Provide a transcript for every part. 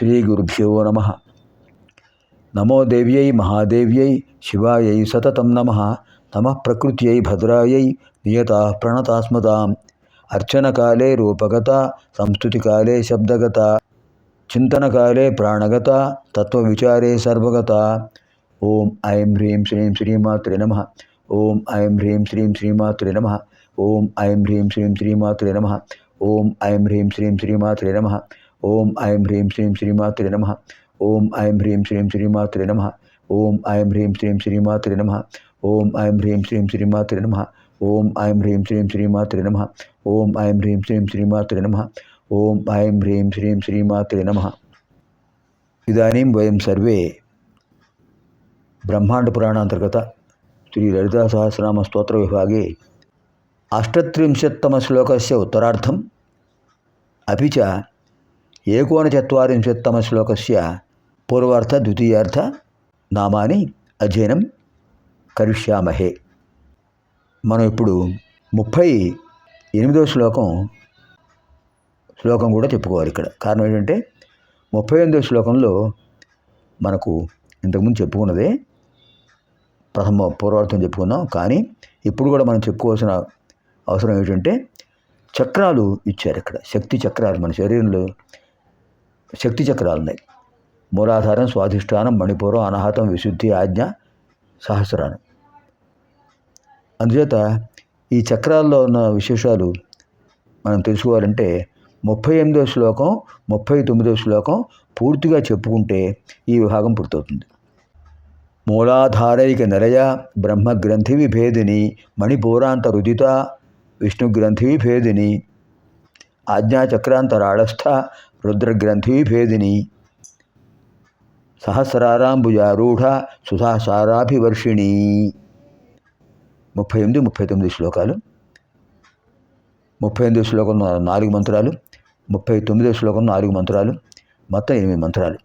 శ్రీగురుభ్యో నమ నమో దేవ్యై మహాదేవ్యై శివాయై సతతం నమ నమ ప్రకృత్యై భద్రాయై నియత ప్రణతాస్మతాం అర్చనకాలే రూపగత సంస్థుతికాలే శబ్దగత చింతనకాలే ప్రాణగత తత్వవిచారే సర్వగత ఓం ఐం హ్రీం శ్రీం శ్రీమాత్రే నమ ఓం ఐం హ్రీం శ్రీం శ్రీమాత్రే నమ ఓం ఐం హ్రీం శ్రీం శ్రీమాత్రే నమ ఓం ఐం హ్రీం శ్రీం శ్రీమాత్రే నమ ఓం ఐం హ్రీం శ్రీం శ్రీమాతృ నమ. ఓం ఐం హ్రీం శ్రీం శ్రీమాతృ నమ. ఓం ఐం హ్రీం శ్రీం శ్రీమాతృ నమ. ఓం ఐం హ్రీం శ్రీం శ్రీమాతృ నమ. ఓం ఐం హ్రీం శ్రీం శ్రీమాతృ నమ. ఓం ఐం హ్రీం శ్రీం శ్రీమాతృ నమ. ఓం ఐం హ్రీం శ్రీం శ్రీమాతృ నమ. ఇదానీం వయం సర్వే బ్రహ్మాండపురాణాంతర్గత శ్రీ లలితాసహస్రనామ స్తోత్ర విభాగే అష్టత్రింశత్తమ శ్లోకస్య ఉత్తరార్థం. అపి చ एकोनचत्वारिंशत्तमश्लोकस्य పూర్వార్థ ద్వితీయార్థ నామాని అధ్యయనం కరిష్యామహే మనం ఇప్పుడు ముప్పై ఎనిమిదవ శ్లోకం శ్లోకం కూడా చెప్పుకోవాలి ఇక్కడ కారణం ఏంటంటే ముప్పై ఎనిమిదవ శ్లోకంలో మనకు ఇంతకుముందు చెప్పుకున్నదే ప్రథమ పూర్వార్థం చెప్పుకున్నాం కానీ ఇప్పుడు కూడా మనం చెప్పుకోవాల్సిన అవసరం ఏంటంటే చక్రాలు ఇచ్చారు ఇక్కడ శక్తి చక్రాలు మన శరీరంలో శక్తి చక్రాలు ఉన్నాయి మూలాధారం స్వాధిష్టానం మణిపూరం అనాహతం విశుద్ధి ఆజ్ఞ సహస్రానం అందుచేత ఈ చక్రాల్లో ఉన్న విశేషాలు మనం తెలుసుకోవాలంటే ముప్పై ఎనిమిదో శ్లోకం ముప్పై తొమ్మిదో శ్లోకం పూర్తిగా చెప్పుకుంటే ఈ విభాగం పూర్తవుతుంది. మూలాధారైక నిలయ బ్రహ్మగ్రంథి విభేదిని మణిపూరాంత రుదిత విష్ణుగ్రంథి విభేదిని ఆజ్ఞాచక్రాంతరాళస్థ రుద్రగ్రంథివిభేదిని సహస్రారాంబుజారూఢ సుధాసారాభివర్షిణి. ముప్పై ఎనిమిది ముప్పై తొమ్మిది శ్లోకాలు. ముప్పై ఎనిమిది శ్లోకం నాలుగు మంత్రాలు. ముప్పై తొమ్మిదో శ్లోకం నాలుగు మంత్రాలు. మొత్తం ఎనిమిది మంత్రాలు.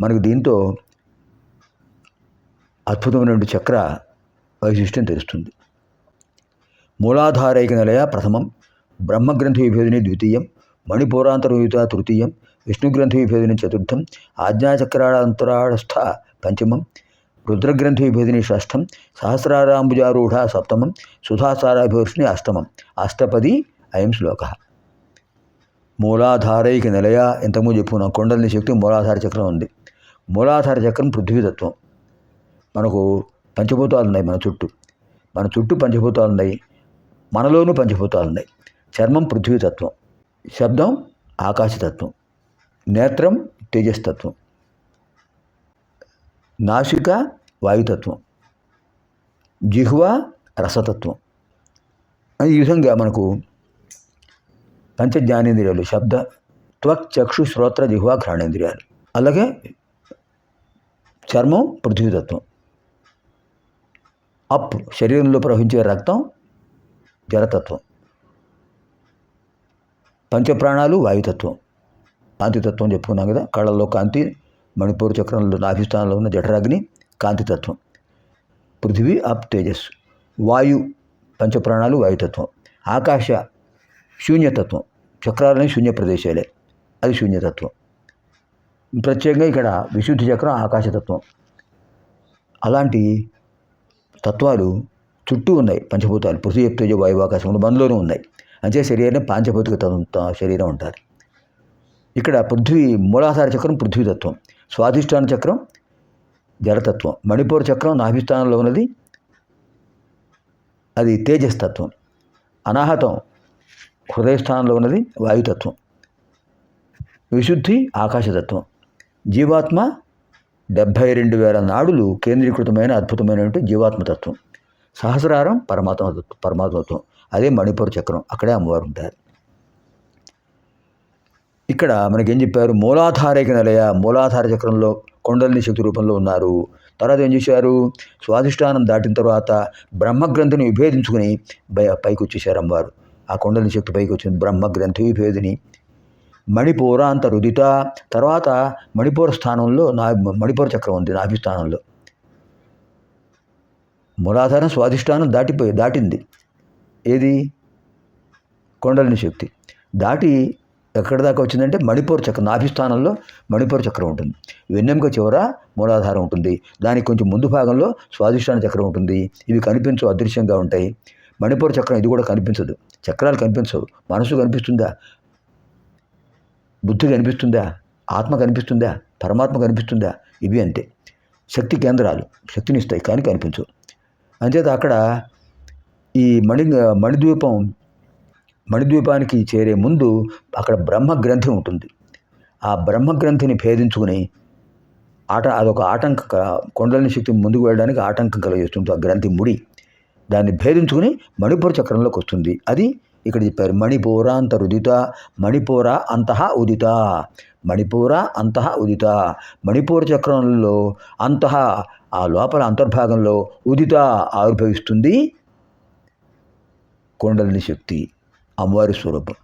మనకు దీంతో అద్భుతమైనటువంటి చక్ర వైశిష్ట్యం తెలుస్తుంది. మూలాధారైక నిలయ ప్రథమం. బ్రహ్మగ్రంథ విభేదిని ద్వితీయం. మణిపూరాంతరయుత తృతీయం విష్ణుగ్రంథి విభేదిని చతుర్థం ఆజ్ఞాచక్రాంతరాళస్థ పంచమం రుద్రగ్రంథి విభేదిని షష్ఠం సహస్రారాంబుజారూఢ సప్తమం సుధాసారాభివర్షిణి అష్టమం. అష్టపది అయం శ్లోక. మూలాధారైక నిలయ ఇంతకుముందు చెప్పుకున్నాం కొండలిని శక్తి మూలాధార చక్రం ఉంది. మూలాధార చక్రం పృథ్వీతత్వం. మనకు పంచభూతాలు ఉన్నాయి మన చుట్టూ. మన చుట్టూ పంచభూతాలు ఉన్నాయి. మనలోనూ పంచభూతాలు ఉన్నాయి. చర్మం పృథ్వీతత్వం. శబ్దం ఆకాశతత్వం. నేత్రం తేజస్తత్వం. నాసిక వాయుతత్వం. జిహ్వ రసతత్వం. ఈ విధంగా మనకు పంచజ్ఞానేంద్రియాలు శబ్ద త్వక్ చక్షు శ్రోత్ర జిహ్వ ఘ్రాణేంద్రియాలు. అలాగే చర్మం పృథ్వీతత్వం. అప్ శరీరంలో ప్రవహించే రక్తం జలతత్వం. పంచప్రాణాలు వాయుతత్వం. కాంతితత్వం చెప్పుకున్నాం కదా కళ్ళల్లో కాంతి మణిపూర్ చక్రంలో నాభిస్థానంలో ఉన్న జఠరాగ్ని కాంతితత్వం. పృథివీ అప్ తేజస్. వాయు పంచప్రాణాలు వాయుతత్వం. ఆకాశ శూన్యతత్వం. చక్రాలని శూన్య ప్రదేశాలే. అది శూన్యతత్వం. ప్రత్యేకంగా ఇక్కడ విశుద్ధి చక్రం ఆకాశతత్వం. అలాంటి తత్వాలు చుట్టూ ఉన్నాయి పంచభూతాలు. పృథ్వీ తేజ వాయువు ఆకాశంలో మనలోనూ ఉన్నాయి. అంతే శరీరం పాంచభౌతిక శరీరం ఉంటారు ఇక్కడ పృథ్వీ మూలాధార చక్రం పృథ్వీతత్వం. స్వాధిష్టాన చక్రం జలతత్వం. మణిపూర్ చక్రం నాభిస్థానంలో ఉన్నది. అది తేజస్తత్వం. అనాహతం హృదయస్థానంలో ఉన్నది వాయుతత్వం. విశుద్ధి ఆకాశతత్వం. జీవాత్మ డెబ్భై రెండు వేల నాడులు కేంద్రీకృతమైన అద్భుతమైనటువంటి జీవాత్మతత్వం. సహస్రారం పరమాత్మ పరమాత్మత్వం అదే మణిపూర్ చక్రం. అక్కడే అమ్మవారు ఉంటారు. ఇక్కడ మనకేం చెప్పారు? మూలాధారైక నిలయ మూలాధార చక్రంలో కొండలిని శక్తి రూపంలో ఉన్నారు. తర్వాత ఏం చేశారు? స్వాధిష్టానం దాటిన తర్వాత బ్రహ్మగ్రంథిని విభేదించుకుని పైకి వచ్చేసారు అమ్మవారు. ఆ కొండలిని శక్తి పైకి వచ్చింది బ్రహ్మగ్రంథి విభేదిని. మణిపూరాంత రుదిత తర్వాత మణిపూర స్థానంలో నా మణిపూర చక్రం ఉంది నాభి స్థానంలో మూలాధారం స్వాధిష్టానం దాటిపోయి దాటింది. ఏది? కొండలిని శక్తి. దాటి ఎక్కడి దాకా వచ్చిందంటే మణిపూర్ చక్రం నాభిస్థానంలో మణిపూర్ చక్రం ఉంటుంది. వెన్నెముక చివర మూలాధారం ఉంటుంది. దానికి కొంచెం ముందు భాగంలో స్వాధిష్టాన చక్రం ఉంటుంది. ఇవి కనిపించవు అదృశ్యంగా ఉంటాయి. మణిపూర్ చక్రం ఇది కూడా కనిపించదు. చక్రాలు కనిపించవు. మనసు కనిపిస్తుందా? బుద్ధి కనిపిస్తుందా? ఆత్మ కనిపిస్తుందా? పరమాత్మ కనిపిస్తుందా? ఇవి అంతే. శక్తి కేంద్రాలు శక్తిని ఇస్తాయి కానీ కనిపించవు. అంచేత అక్కడ ఈ మణి మణిద్వీపం మణిద్వీపానికి చేరే ముందు అక్కడ బ్రహ్మ గ్రంథి ఉంటుంది. ఆ బ్రహ్మ గ్రంథిని భేదించుకుని ఆట అదొక ఆటంక కొండలని శక్తి ముందుకు వెళ్ళడానికి ఆటంకం కలిగిస్తుంది ఆ గ్రంథి ముడి. దాన్ని భేదించుకుని మణిపూర చక్రంలోకి వస్తుంది. అది ఇక్కడ చెప్పారు మణిపూరాంత రుదిత మణిపూర అంతః ఉదిత మణిపూర అంతః ఉదిత మణిపూర చక్రంలో అంతః ఆ లోపల అంతర్భాగంలో ఉదిత ఆవిర్భవిస్తుంది. కొండలని శక్తి అమ్మవారి స్వరూపం.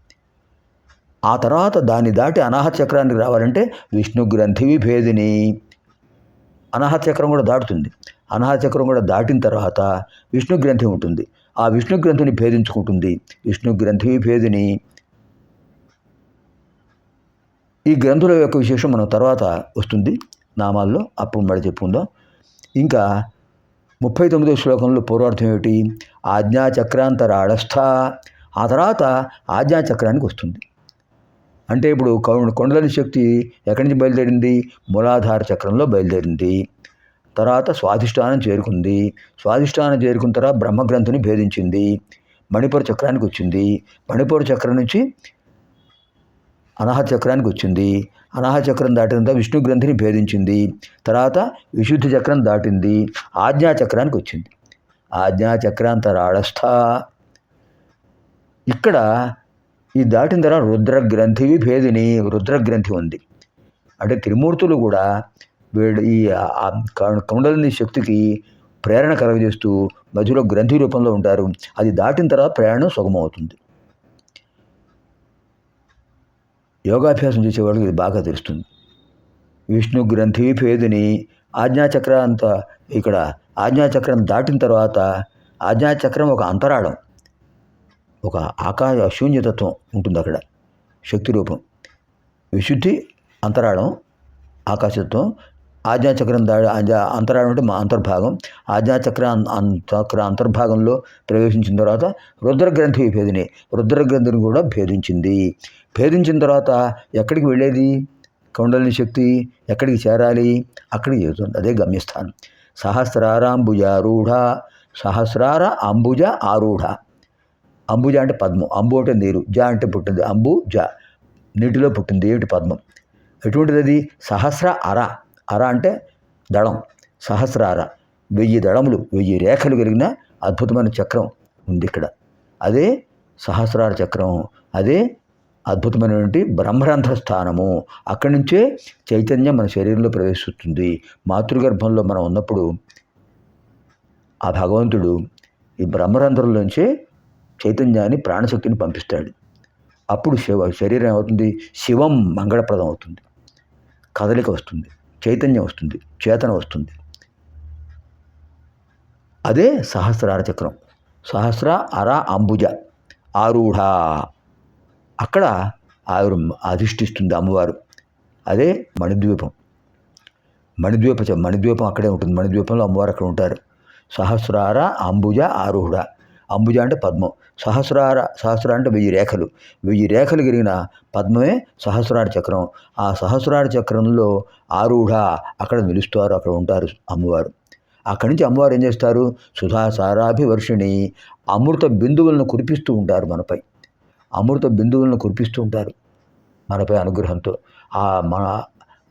ఆ తర్వాత దాన్ని దాటి అనాహత చక్రానికి రావాలంటే విష్ణు గ్రంథి విభేదిని. అనాహత చక్రం కూడా దాటుతుంది. అనాహత చక్రం కూడా దాటిన తర్వాత విష్ణు గ్రంథి ఉంటుంది. ఆ విష్ణు గ్రంథిని భేదించుకుంటుంది. విష్ణు గ్రంథి విభేదిని. ఈ గ్రంథుల యొక్క విశేషం మనం తర్వాత వస్తుంది. నామాల్లో అప్పుడు మళ్ళీ చెప్పుకుందాం. ఇంకా ముప్పై తొమ్మిదో శ్లోకంలో పూర్వార్థం ఏమిటి? ఆజ్ఞాచక్రాంతరాళస్థ. ఆ తర్వాత ఆజ్ఞాచక్రానికి వస్తుంది. అంటే ఇప్పుడు కౌ- కొండలని శక్తి ఎక్కడి నుంచి బయలుదేరింది? మూలాధార చక్రంలో బయలుదేరింది. తర్వాత స్వాధిష్టానం చేరుకుంది. స్వాధిష్టానం చేరుకున్న తర్వాత బ్రహ్మగ్రంథిని భేదించింది. మణిపూర్ చక్రానికి వచ్చింది. మణిపూర్ చక్రం నుంచి అనాహత చక్రానికి వచ్చింది అనాహత చక్రం దాటిన తర్వాత విష్ణు గ్రంథిని భేదించింది. తర్వాత విశుద్ధి చక్రం దాటింది. ఆజ్ఞా చక్రానికి వచ్చింది ఆజ్ఞా చక్రాంతరాళస్థ ఇక్కడ ఈ దాటిన తర్వాత రుద్రగ్రంథి భేదిని రుద్రగ్రంథి ఉంది. అంటే త్రిమూర్తులు కూడా వీడు ఈ ఆ కౌండలిని శక్తికి ప్రేరణ కలగజేస్తూ మధ్యలో గ్రంథి రూపంలో ఉంటారు. అది దాటిన తర్వాత ప్రయాణం సుగమవుతుంది యోగాభ్యాసం చేసేవాళ్ళకి ఇది బాగా తెలుస్తుంది. విష్ణు గ్రంథి పేదిని ఆజ్ఞాచక్ర అంత ఇక్కడ ఆజ్ఞాచక్రం దాటిన తర్వాత ఆజ్ఞాచక్రం ఒక అంతరాళం ఒక ఆకాశ శూన్యతత్వం ఉంటుంది అక్కడ శక్తి రూపం. విశుద్ధి అంతరాళం ఆకాశత్వం ఆజ్ఞాచక్రం దా అంతరాయం అంటే మా అంతర్భాగం. ఆజ్ఞాచక్ర చక్ర అంతర్భాగంలో ప్రవేశించిన తర్వాత రుద్రగ్రంథి భేదిని రుద్రగ్రంథిని కూడా భేదించింది. భేదించిన తర్వాత ఎక్కడికి వెళ్ళేది? కౌండలిని శక్తి ఎక్కడికి చేరాలి? అక్కడికి చేరుతుంది. అదే గమ్యస్థానం. సహస్రారాంబుజారూఢ సహస్రార అంబుజ ఆరూఢ. అంబుజ అంటే పద్మం. అంబు అంటే నీరు. జ అంటే పుట్టింది. అంబు జ. నీటిలో పుట్టింది. ఏమిటి పద్మం? ఎటువంటిది అది? సహస్ర అర. అర అంటే దళం సహస్రార వెయ్యి దళములు వెయ్యి రేఖలు కలిగిన అద్భుతమైన చక్రం ఉంది ఇక్కడ. అదే సహస్రార చక్రం అదే అద్భుతమైనటువంటి బ్రహ్మరంధ్ర స్థానము అక్కడి నుంచే చైతన్యం మన శరీరంలో ప్రవేశిస్తుంది. మాతృగర్భంలో మనం ఉన్నప్పుడు ఆ భగవంతుడు ఈ బ్రహ్మరంధ్రంలోంచే చైతన్యాన్ని ప్రాణశక్తిని పంపిస్తాడు. అప్పుడు శివ శరీరం ఏమవుతుంది? శివం మంగళప్రదం అవుతుంది. కదలిక వస్తుంది. చైతన్యం వస్తుంది చేతన వస్తుంది. అదే సహస్రార చక్రం. సహస్ర అర అంబుజ ఆరూఢ. అక్కడ ఆవిడ అధిష్ఠిస్తుంది అమ్మవారు. అదే మణిద్వీపం. మణిద్వీప చ- మణిద్వీపం అక్కడే ఉంటుంది. మణిద్వీపంలో అమ్మవారు అక్కడ ఉంటారు. సహస్రార అంబుజ ఆరూఢ. అంబుజ అంటే పద్మం. సహస్రార సహస్ర అంటే వెయ్యి రేఖలు. వెయ్యి రేఖలు కలిగిన పద్మమే సహస్రార చక్రం. ఆ సహస్రార చక్రంలో ఆరూఢ అక్కడ నిలుస్తారు అక్కడ ఉంటారు అమ్మవారు. అక్కడి నుంచి అమ్మవారు ఏం చేస్తారు? సుధా సారాభివర్షిణి అమృత బిందువులను కురిపిస్తూ ఉంటారు మనపై. అమృత బిందువులను కురిపిస్తూ ఉంటారు మనపై అనుగ్రహంతో. ఆ మన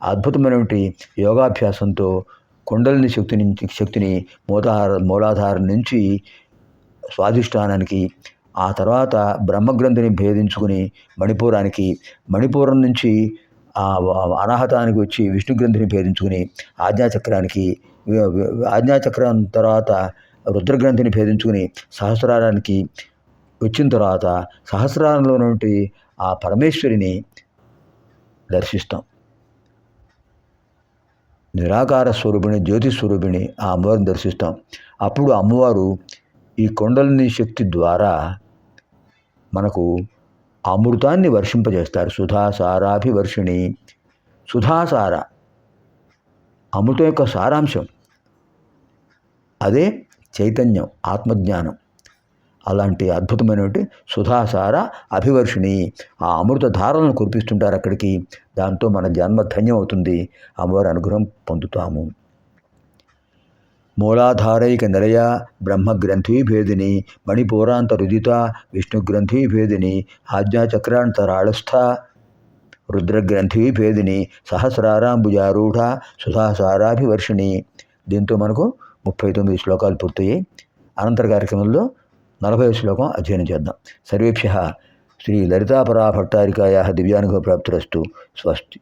అద్భుతమైనటువంటి యోగాభ్యాసంతో కుండలిని శక్తి నుంచి శక్తిని మూలాధార మూలాధారం నుంచి స్వాధిష్టానానికి ఆ తర్వాత బ్రహ్మగ్రంథిని భేదించుకుని మణిపూరానికి మణిపూరం నుంచి ఆ అనాహతానికి వచ్చి విష్ణుగ్రంథిని భేదించుకుని ఆజ్ఞాచక్రానికి ఆజ్ఞాచక్రం తర్వాత రుద్రగ్రంథిని భేదించుకుని సహస్రారానికి వచ్చిన తర్వాత సహస్రారంలో నుండి ఆ పరమేశ్వరిని దర్శిస్తాం. నిరాకార స్వరూపిణి జ్యోతి స్వరూపిణి ఆ అమ్మవారిని దర్శిస్తాం. అప్పుడు అమ్మవారు ఈ కొండలని శక్తి ద్వారా మనకు అమృతాన్ని వర్షింపజేస్తారు. సుధాసారాభివర్షిణి. సుధాసార. అమృతం యొక్క సారాంశం. అదే చైతన్యం ఆత్మజ్ఞానం. అలాంటి అద్భుతమైనటువంటి సుధాసార అభివర్షిణి ఆ అమృత ధారలను కురిపిస్తుంటారు అక్కడికి. దాంతో మన జన్మ ధన్యం అవుతుంది అమ్మవారి అనుగ్రహం పొందుతాము. మూలాధారైక నిలయ బ్రహ్మగ్రంథీభేదిని మణిపూరాంత రుదిత విష్ణుగ్రంథీభేదిని ఆజ్ఞాచక్రాంతరాళస్థ రుద్రగ్రంథీభేదిని సహస్రారాంబుజారూఢ సుధాసారాభివర్షిణి. దీంతో మనకు ముప్పై తొమ్మిది శ్లోకాలు పూర్తయ్యాయి. అనంతర కార్యక్రమంలో నలభై శ్లోకం అధ్యయనం చేద్దాం. సర్వేభ్య శ్రీ లలితాపరా భట్టారికాయ దివ్యానుభవ ప్రాప్తిరస్తు స్వస్తి.